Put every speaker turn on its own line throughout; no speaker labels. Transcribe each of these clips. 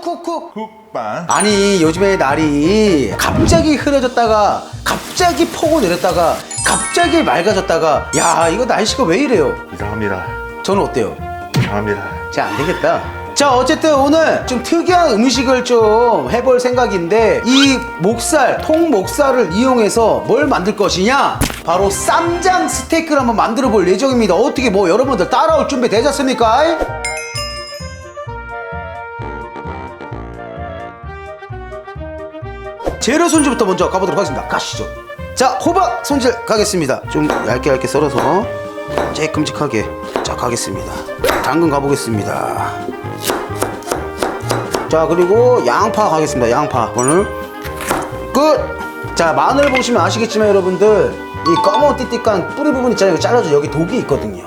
쿡쿡쿡
국빵
아니 요즘에 날이 갑자기 흐려졌다가 갑자기 폭우 내렸다가 갑자기 맑아졌다가 야 이거 날씨가 왜 이래요
이상합니다
저는 어때요?
이상합니다
자, 안 되겠다. 자, 어쨌든 오늘 좀 특이한 음식을 좀 해볼 생각인데, 이 목살, 통 목살을 이용해서 뭘 만들 것이냐? 바로 쌈장 스테이크를 한번 만들어 볼 예정입니다. 어떻게 뭐 여러분들 따라올 준비 되셨습니까? 재료 손질부터 먼저 가보도록 하겠습니다. 가시죠. 자, 호박 손질 가겠습니다. 좀 얇게 얇게 썰어서 쬐끔찍하게 자 가겠습니다. 당근 가보겠습니다. 자 그리고 양파 가겠습니다. 양파 오늘 끝. 자 마늘 보시면 아시겠지만 여러분들 이 검은 띠띠한 뿌리 부분 있잖아요. 이거 잘라줘 여기 독이 있거든요.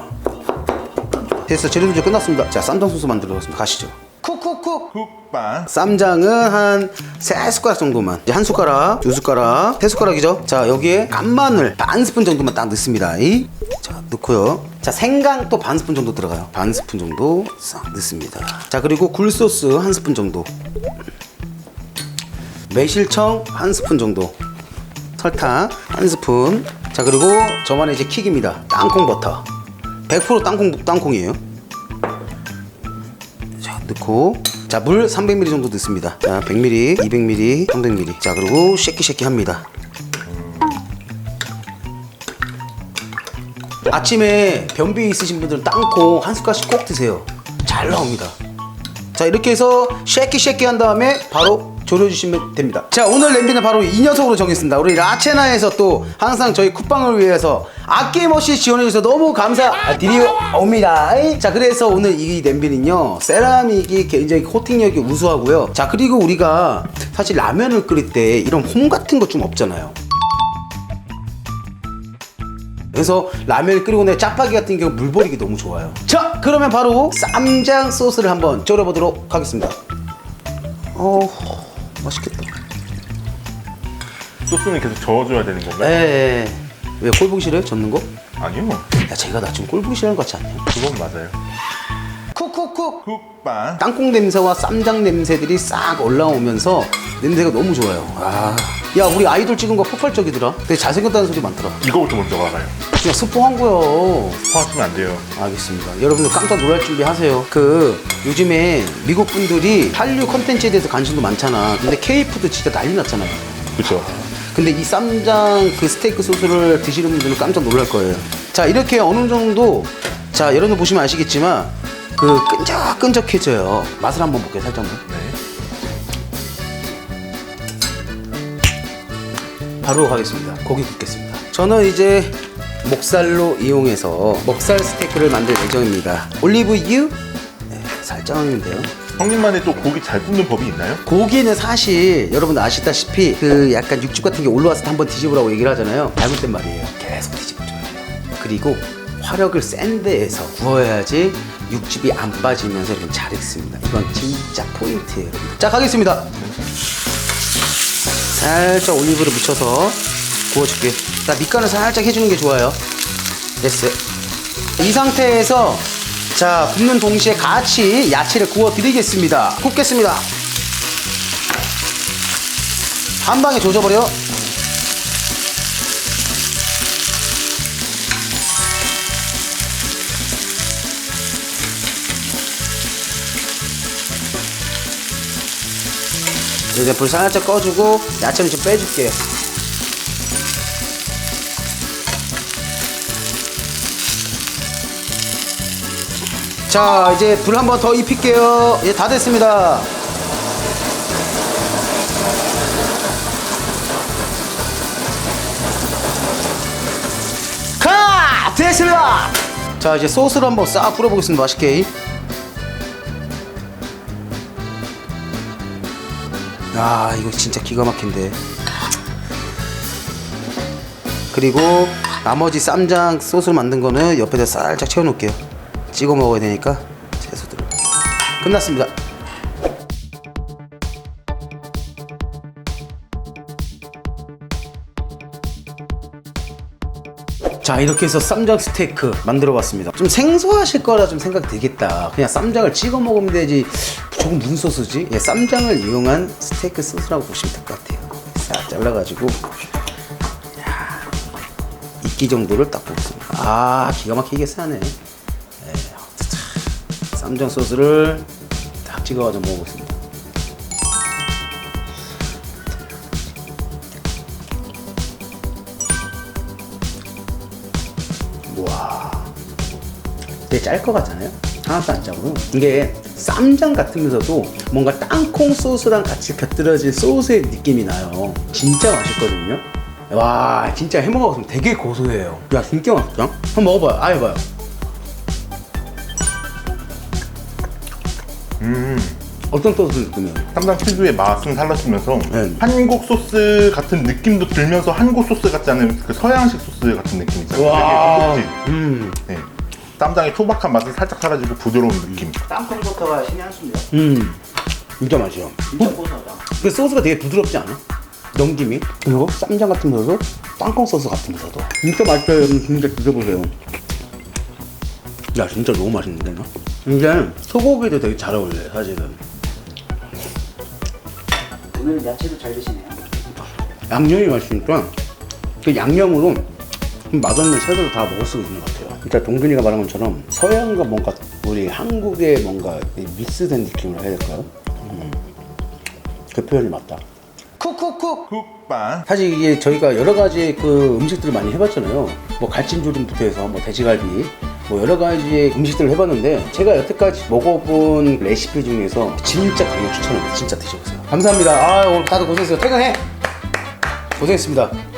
됐어 재료 손질 끝났습니다. 자 쌈장 소스 만들어 보겠습니다. 가시죠.
국빵
쌈장은 한 세 숟가락 정도만. 이제 한 숟가락 두 숟가락 세 숟가락이죠? 자 여기에 간마늘 반 스푼 정도만 딱 넣습니다. 이. 자 넣고요. 자 생강 또 반 스푼 정도 들어가요. 반 스푼 정도 싹 넣습니다. 자 그리고 굴소스 한 스푼 정도. 매실청 한 스푼 정도. 설탕 한 스푼. 자 그리고 저만의 이제 킥입니다. 땅콩 버터. 100% 땅콩 땅콩이에요. 자 넣고 자 물 300ml 정도 넣습니다. 자 100ml 200ml 300ml 자 그리고 쉐키 쉐키 합니다. 아침에 변비 있으신 분들은 땅콩 한 숟갈씩 꼭 드세요. 잘 나옵니다. 자 이렇게 해서 쉐키 쉐키 한 다음에 바로 졸여주시면 됩니다. 자 오늘 냄비는 바로 이 녀석으로 정했습니다. 우리 라체나에서 또 항상 저희 쿠팡을 위해서 아낌없이 지원해주셔서 너무 감사드리옵니다. 자 그래서 오늘 이 냄비는요 세라믹이 굉장히 코팅력이 우수하고요. 자 그리고 우리가 사실 라면을 끓일 때 이런 홈 같은 거 좀 없잖아요. 그래서 라면을 끓이고 내 짜파기 같은 경우 물 버리기 너무 좋아요. 자, 그러면 바로 쌈장 소스를 한번 졸여보도록 하겠습니다. 어, 맛있겠다.
소스는 계속 저어줘야 되는 건가요?
에, 왜 꼴보기 싫어요? 젓는 거?
아니요
야, 제가 나 지금 꼴보기 싫어하는 것 같지 않냐?
그건 맞아요
쿡쿡쿡.
국빵
땅콩 냄새와 쌈장 냄새들이 싹 올라오면서 냄새가 너무 좋아요. 아, 야, 우리 아이돌 찍은 거 폭발적이더라. 되게 잘생겼다는 소리 많더라.
이거부터 먼저 가봐요
그냥 스포한 거요.
포하시면 안 돼요
알겠습니다. 여러분들 깜짝 놀랄 준비 하세요. 그 요즘에 미국 분들이 한류 컨텐츠에 대해서 관심도 많잖아. 근데 K푸드 진짜 난리 났잖아요.
그쵸
근데 이 쌈장 그 스테이크 소스를 드시는 분들은 깜짝 놀랄 거예요. 자 이렇게 어느 정도 자 여러분들 보시면 아시겠지만 그 끈적끈적해져요. 맛을 한번 볼게요 살짝만.
네
바로 가겠습니다. 고기 굽겠습니다. 저는 이제 목살로 이용해서 목살 스테이크를 만들 예정입니다. 올리브유 네, 살짝 하면 돼요.
형님만의 또 고기 잘 굽는 법이 있나요?
고기는 사실 여러분 아시다시피 그 약간 육즙 같은 게 올라왔을 때 한번 뒤집으라고 얘기를 하잖아요. 잘못된 말이에요. 계속 뒤집어줘야 돼요. 그리고 화력을 센 데에서 구워야지 육즙이 안 빠지면서 이렇게 잘 익습니다. 이건 진짜 포인트예요, 여러분. 자, 가겠습니다. 살짝 올리브를 묻혀서 구워줄게요. 자, 밑간을 살짝 해주는 게 좋아요. 됐어요. 이 상태에서 자 굽는 동시에 같이 야채를 구워 드리겠습니다. 굽겠습니다. 한 방에 조져버려. 이제 불 살짝 꺼주고 야채는 좀 빼줄게요. 자 이제 불 한 번 더 입힐게요. 이제 다 됐습니다. 가! 됐습니다. 자 이제 소스를 한번 싹 뿌려보겠습니다. 맛있게. 아 이거 진짜 기가 막힌데. 그리고 나머지 쌈장 소스를 만든 거는 옆에다 살짝 채워놓을게요 찍어 먹어야 되니까 채소들 끝났습니다 자 이렇게 해서 쌈장 스테이크 만들어 봤습니다 좀 생소하실 거라 좀 생각이 들겠다 그냥 쌈장을 찍어 먹으면 되지 저건 무슨 소스지? 예, 쌈장을 이용한 스테이크 소스라고 보시면 될 것 같아요. 싹 잘라가지고 야, 이끼 정도를 딱 볶습니다. 아 기가 막히게 싸네. 쌈장 소스를 딱 찍어가지고 먹어보겠습니다. 와 되게 짤 것 같잖아요? 하나도 안 짜고요. 이게 쌈장 같으면서도 뭔가 땅콩 소스랑 같이 곁들여진 소스의 느낌이 나요. 진짜 맛있거든요. 와, 진짜 해 먹어보면 되게 고소해요. 야, 진짜 맛있다. 한번 먹어봐요. 아예 봐요.
음.
어떤 소스 느낌이에요?
쌈장 특유의 맛은 살라지면서
네.
한국 소스 같은 느낌도 들면서 한국 소스 같지 않은 그 서양식 소스 같은 느낌 있잖아요.
와,
되게.
음,
네. 쌈장의 투박한 맛이 살짝 사라지고 부드러운 느낌.
땅콩버터가 신의 한 수입니다.
음, 진짜 맛이요.
진짜 고소하다.
그 소스가 되게 부드럽지 않아? 넘김이? 그리고 쌈장 같으면서도 땅콩 소스 같으면서도 진짜 맛있어요 여러분 진짜 드셔보세요 야 진짜 너무 맛있는데 나? 이게 소고기도 되게 잘 어울려요 사실은
오늘 야채도 잘 드시네요.
양념이 맛있으니까 그 양념으로 좀 맛없는 채소를 다 먹을 수 있는 것 같아요 그러니까 동근이가 말한 것처럼 서양과 뭔가 우리 한국의 뭔가 이 믹스된 느낌을 해야 될까요? 음. 그 표현이 맞다 쿡쿡쿡
쿡반.
사실 이게 저희가 여러 가지 그 음식들을 많이 해봤잖아요. 뭐 갈치조림부터 해서 뭐 돼지갈비, 뭐 여러 가지의 음식들을 해봤는데 제가 여태까지 먹어본 레시피 중에서 진짜 강력 추천합니다. 진짜 드셔보세요. 감사합니다. 아 오늘 다들 고생했어요. 퇴근해. 고생했습니다.